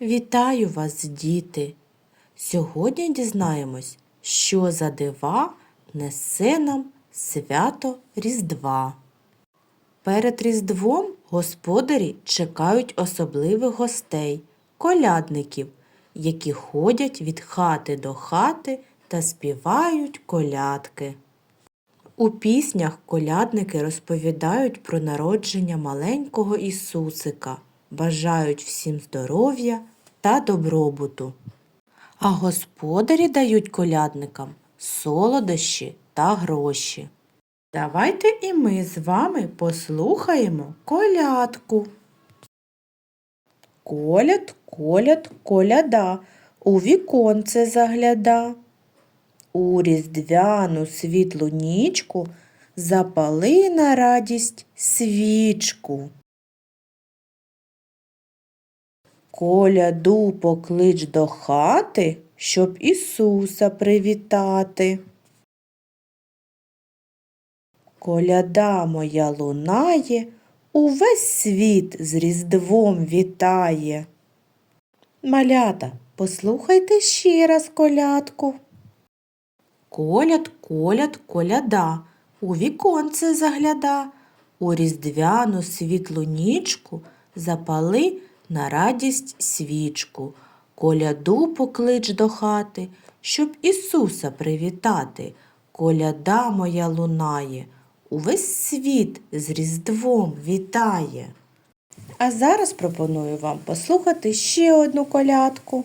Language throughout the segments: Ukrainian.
Вітаю вас, діти! Сьогодні дізнаємось, що за дива несе нам свято Різдва. Перед Різдвом господарі чекають особливих гостей, колядників, які ходять від хати до хати та співають колядки. У піснях колядники розповідають про народження маленького Ісусика, бажають всім здоров'я та добробуту. А господарі дають колядникам солодощі та гроші. Давайте і ми з вами послухаємо колядку. Коляд, коляд, коляда, у віконце загляда. У різдвяну світлу нічку запали на радість свічку. Коляду поклич до хати, щоб Ісуса привітати. Коляда моя лунає, увесь світ з Різдвом вітає. Малята, послухайте ще раз колядку. Коляд, коляд, коляда, у віконце загляда, у різдвяну світлу нічку запали на радість свічку. Коляду поклич до хати, щоб Ісуса привітати. Коляда моя лунає, увесь світ з Різдвом вітає. А зараз пропоную вам послухати ще одну колядку.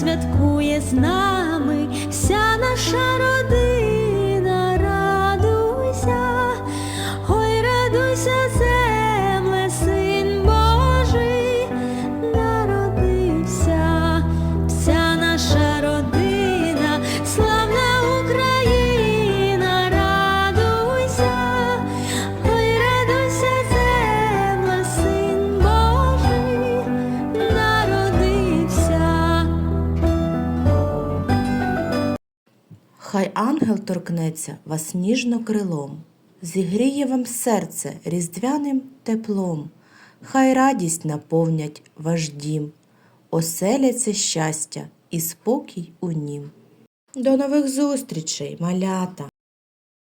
святкує з Хай ангел торкнеться вас ніжно крилом, зігріє вам серце різдвяним теплом, хай радість наповнять ваш дім, оселяться щастя і спокій у нім. До нових зустрічей, малята!